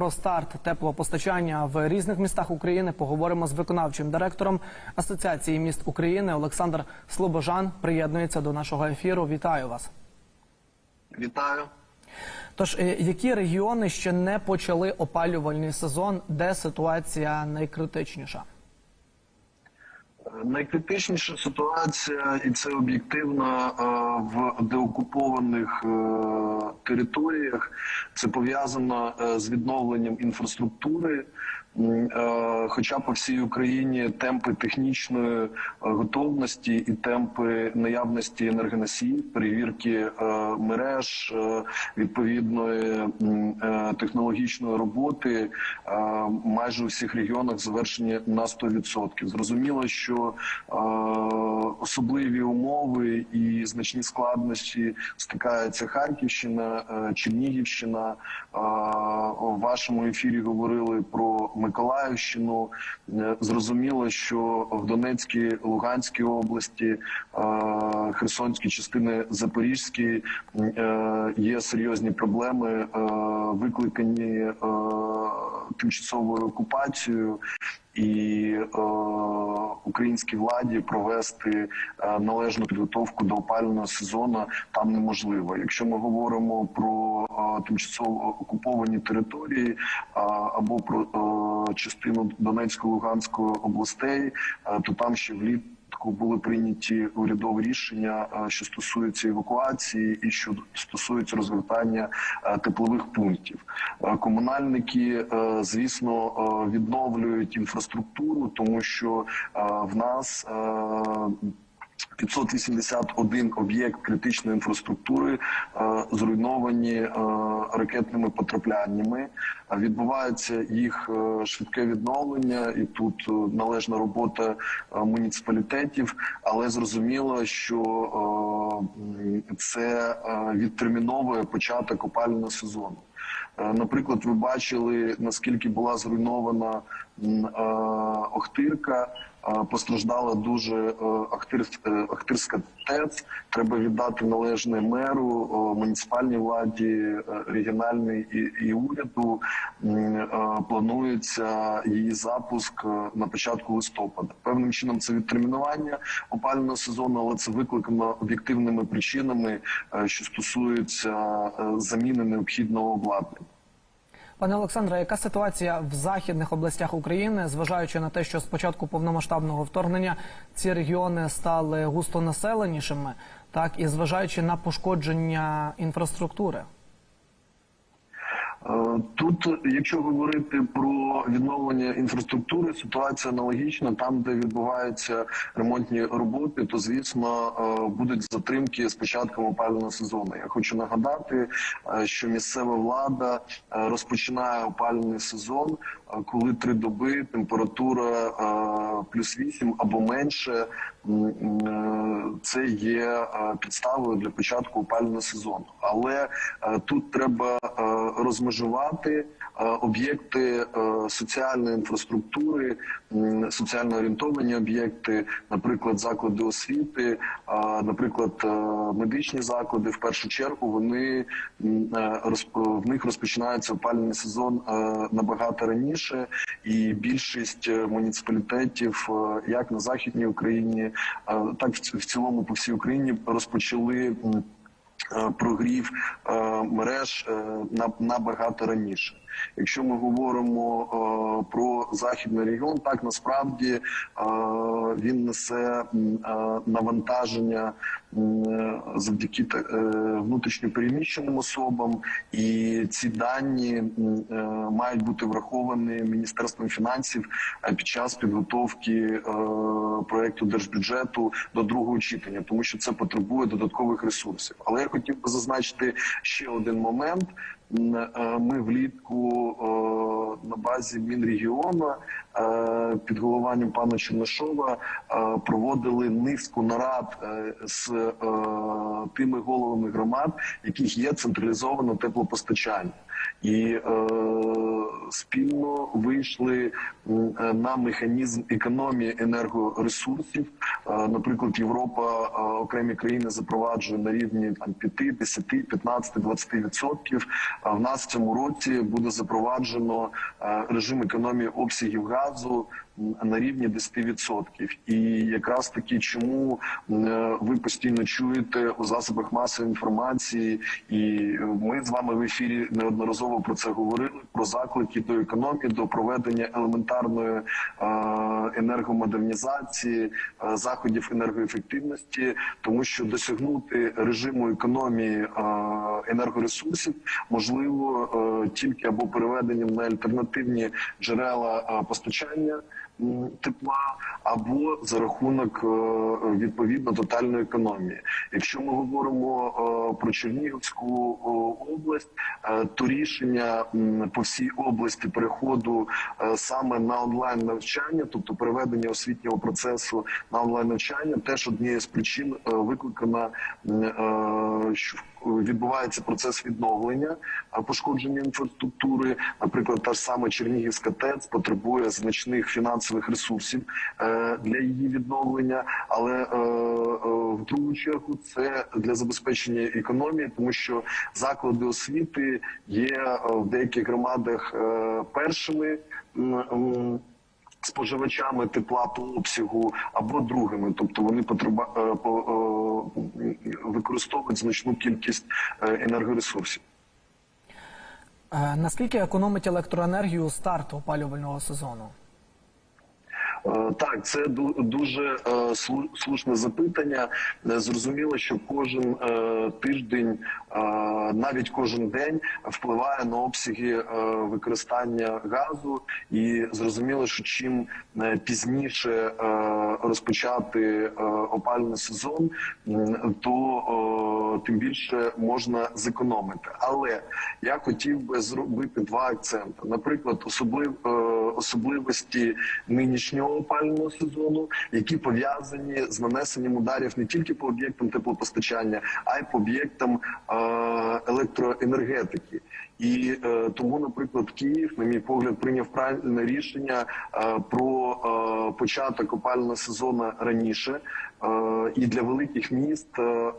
про старт теплопостачання в різних містах України поговоримо з виконавчим директором Асоціації міст України Олександр Слобожан. Приєднується до нашого ефіру. Вітаю вас. Вітаю. Тож, е, які регіони ще не почали опалювальний сезон, де ситуація найкритичніша? Найкритичніша ситуація, і це об'єктивно е, в деокупованих е, територіях. Це пов'язано е, з відновленням інфраструктури. Хоча по всій Україні темпи технічної готовності і темпи наявності енергоносіїв, перевірки мереж відповідної технологічної роботи майже у всіх регіонах завершені на 100%. Зрозуміло, що е, особливі умови і значні складнощі стикається Харківщина, е, Чернігівщина. Е, У вашому ефірі говорили про Миколаївщину. Е, Зрозуміло, що в Донецькій, Луганській області, е, Херсонській частини Запорізькій е, є серйозні проблеми, е, викликані е, тимчасовою окупацією. І е, українській владі провести е, належну підготовку до опалювального сезону там неможливо. Якщо ми говоримо про е, тимчасово окуповані території е, або про е, частину Донецької Луганської областей, е, то там ще влітку Таку були прийняті урядові рішення, е, що стосуються евакуації і що стосуються розгортання е, теплових пунктів. Е, Комунальники, звісно, відновлюють інфраструктуру, тому що в нас. Е, 581 об'єкт критичної інфраструктури е, зруйновані е, ракетними потрапляннями. Відбувається їх е, швидке відновлення, і тут належна робота муніципалітетів. Але зрозуміло, що це відтерміновує початок опалювального сезону. Наприклад, ви бачили наскільки була зруйнована Охтирка. Е, Постраждала дуже е, Ахтир- е, Ахтирська ТЕЦ. Треба віддати належне меру, муніципальній владі, регіональній і, і уряду. Планується її запуск на початку листопада. Певним чином це відтермінування опалювального сезону, але це викликано об'єктивними причинами, що стосуються заміни необхідного обладнання. Пане Олександре, яка ситуація в західних областях України, зважаючи на те, що з початку повномасштабного вторгнення ці регіони стали густонаселенішими, так і зважаючи на пошкодження інфраструктури? Е, Тут, якщо говорити про відновлення інфраструктури, ситуація аналогічна. Там, де відбуваються ремонтні роботи, то звісно е, будуть затримки з початком опалювального сезону. Я хочу нагадати, е, що місцева влада розпочинає опалювальний сезон, коли три доби температура плюс 8 або менше. Це є підставою для початку опалювального сезону. Але е, тут треба е, розмежувати е, об'єкти соціальної інфраструктури, соціально орієнтовані об'єкти, наприклад, заклади освіти, наприклад, медичні заклади. В першу чергу вони в них розпочинається опалювальний сезон набагато раніше, і більшість муніципалітетів, як на західній Україні, так в цілому по всій Україні розпочали. Е, Прогрів е, мереж е, на- набагато раніше. Якщо ми говоримо про західний регіон, так насправді він несе навантаження завдяки внутрішньопереміщеним особам, і ці дані мають бути враховані міністерством фінансів під час підготовки проекту держбюджету до другого читання, тому що це потребує додаткових ресурсів. Але я хотів би зазначити ще один момент. Е, Ми влітку е, на базі Мінрегіону е, під головуванням пана Чернишова проводили низку нарад з тими головами громад, яких є централізоване теплопостачання. І спільно вийшли на механізм економії енергоресурсів. Наприклад, Європа окремі країни запроваджує на рівні там 5, 10, 15, 20 відсотків. В нас в цьому році буде запроваджено е, режим економії обсягів газу на рівні 10%. І якраз таки чому е, ви постійно чуєте у засобах масової інформації, і е, ми з вами в ефірі неодноразово про це говорили: про заклики до економії, до проведення елементарної е, енергомодернізації, заходів енергоефективності, тому що досягнути режиму економії енергоресурсів можливо тільки або переведенням на альтернативні джерела постачання тепла, або за рахунок е, відповідно тотальної економії. Якщо ми говоримо е, про Чернігівську е, область, то рішення по всій області переходу саме на онлайн навчання, тобто переведення освітнього процесу на онлайн навчання, теж однією з причин викликана, що відбувається процес відновлення пошкодження інфраструктури. Наприклад, та ж сама Чернігівська ТЕЦ потребує значних фінансових ресурсів е, для її відновлення, але е, е, в другу чергу це для забезпечення економії, тому що заклади освіти є в деяких громадах першими. Споживачами тепла по обсягу або другими, тобто вони потреба по, використовують значну кількість енергоресурсів. Наскільки економить електроенергію старт опалювального сезону? Е, Так, це ду- дуже е, слушне запитання. Е, Зрозуміло, що кожен тиждень, навіть кожен день, впливає на обсяги використання газу, і зрозуміло, що чим пізніше розпочати опалювальний сезон, то тим більше можна зекономити. Але я хотів би зробити два акценти. Наприклад, особлив, особливості нинішнього опалювального сезону, які пов'язані з нанесенням ударів не тільки по об'єктам теплопостачання, а й по об'єктам е, електроенергетики. І е, тому, наприклад, Київ, на мій погляд, прийняв правильне рішення е, про е, початок опалювального сезону раніше. Е, і для великих міст, е,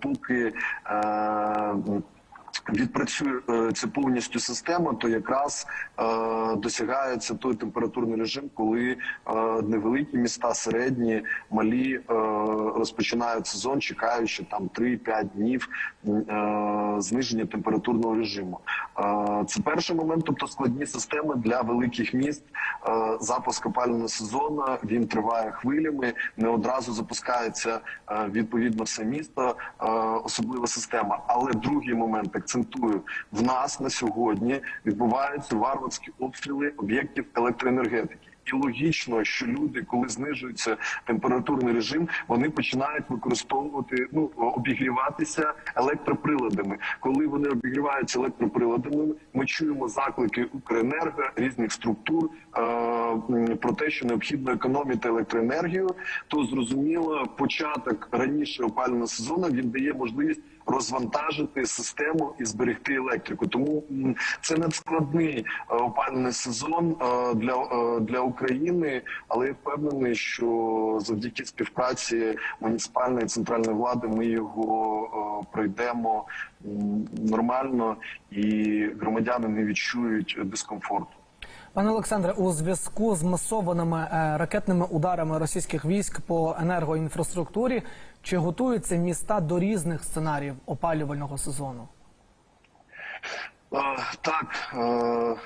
поки е, відпрацює е, ця повністю система, то якраз е, досягається той температурний режим, коли е, невеликі міста, середні, малі е, розпочинають сезон, чекаючи там 3-5 днів е, зниження температурного режиму. Е, це перший момент, тобто складні системи для великих міст. Е, запуск опалювального сезону він триває хвилями, не одразу запускається е, відповідно все місто, е, особлива система. Але другий момент акцентую: в нас на сьогодні відбуваються варварські обстріли об'єктів електроенергетики. І логічно, що люди, коли знижується температурний режим, вони починають використовувати ну обігріватися електроприладами. Коли вони обігріваються електроприладами, ми чуємо заклики Укренерго різних структур е, про те, що необхідно економити електроенергію. То зрозуміло, початок раніше опалювального сезону він дає можливість розвантажити систему і зберегти електрику. Тому це надскладний е, опалювальний сезон е, для, е, для України, але я впевнений, що завдяки співпраці муніципальної і центральної влади ми його е, пройдемо нормально, і громадяни не відчують дискомфорту. Пане Олександре, у зв'язку з масованими е, ракетними ударами російських військ по енергоінфраструктурі, чи готуються міста до різних сценаріїв опалювального сезону? Так, е,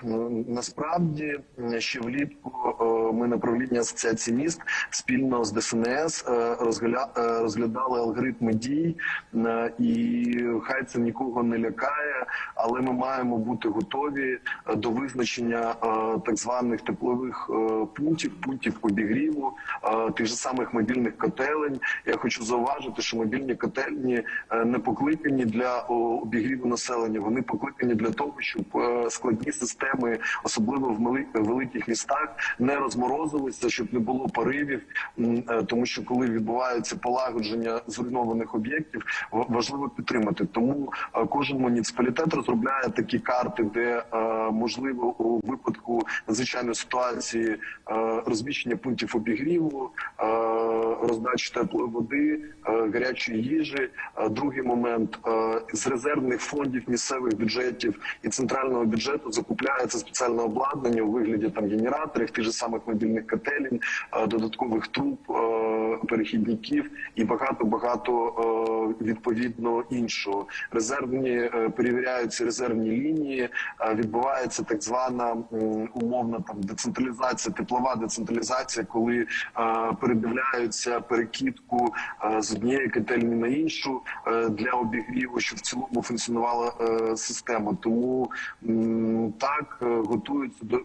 насправді ще влітку ми на правління асоціації міст спільно з ДСНС розглядали алгоритми дій, і хай це нікого не лякає, але ми маємо бути готові до визначення так званих теплових пунктів, пунктів обігріву, тих же самих мобільних котелень. Я хочу зауважити, що мобільні котельні е, не покликані для обігріву населення. Вони покликані для того, щоб е, складні системи, особливо в великих містах, не розморозилися, щоб не було поривів. Е, Тому що коли відбувається полагодження зруйнованих об'єктів, важливо підтримати. Тому е, кожен муніципалітет розробляє такі карти, де можливо у випадку надзвичайної ситуації розміщення пунктів обігріву, роздачі теплої води, е, гарячої їжі. Е, Другий момент е, з резервних фондів місцевих бюджетів і центрального бюджету закупляється спеціальне обладнання у вигляді там генераторів, тих же самих мобільних котелень, е, додаткових труб, перехідників і багато багато е, відповідно іншого. Резервні е, перевіряються резервні лінії. е, Відбувається так звана умовна там децентралізація, теплова децентралізація, коли передивляються перекидку з однієї котельні на іншу для обігріву, щоб в цілому функціонувала система. Тому так готуються до,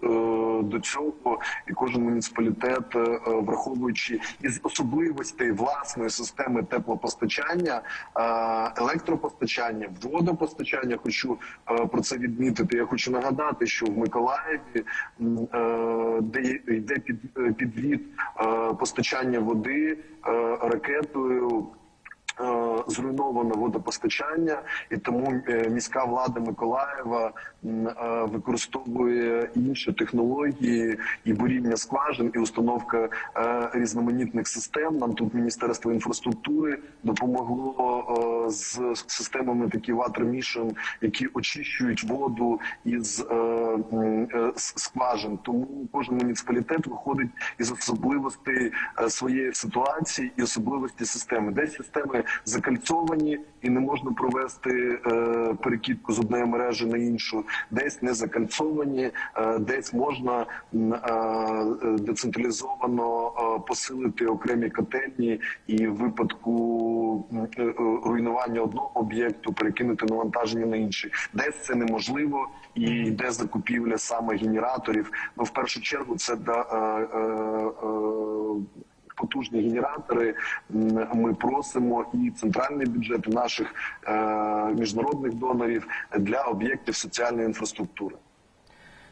до цього, і кожен муніципалітет, враховуючи із особливостей власної системи теплопостачання, е, електропостачання, водопостачання. Хочу е, про це відмітити. Я хочу нагадати, що в Миколаєві, е, де йде під, підвід постачання води ракетою. Зруйновано водопостачання, і тому е, міська влада Миколаєва е, використовує інші технології і буріння скважин, і установка е, різноманітних систем. Нам тут міністерство інфраструктури допомогло з системами такі ватер-мішен, які очищують воду із скважин. Тому кожен муніципалітет виходить із особливостей своєї ситуації і особливості системи. Десь системи закальцовані і не можна провести е, перекидку з одної мережі на іншу, десь не закальцовані, е, десь можна е, е, децентралізовано е, посилити окремі котельні і в випадку е, е, руйнування одного об'єкту перекинути навантаження на інший. Десь це неможливо і йде закупівля саме генераторів. Ну в першу чергу це да. Е, е, е, потужні генератори. Ми просимо і центральний бюджет і наших е, міжнародних донорів для об'єктів соціальної інфраструктури.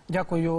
Дякую.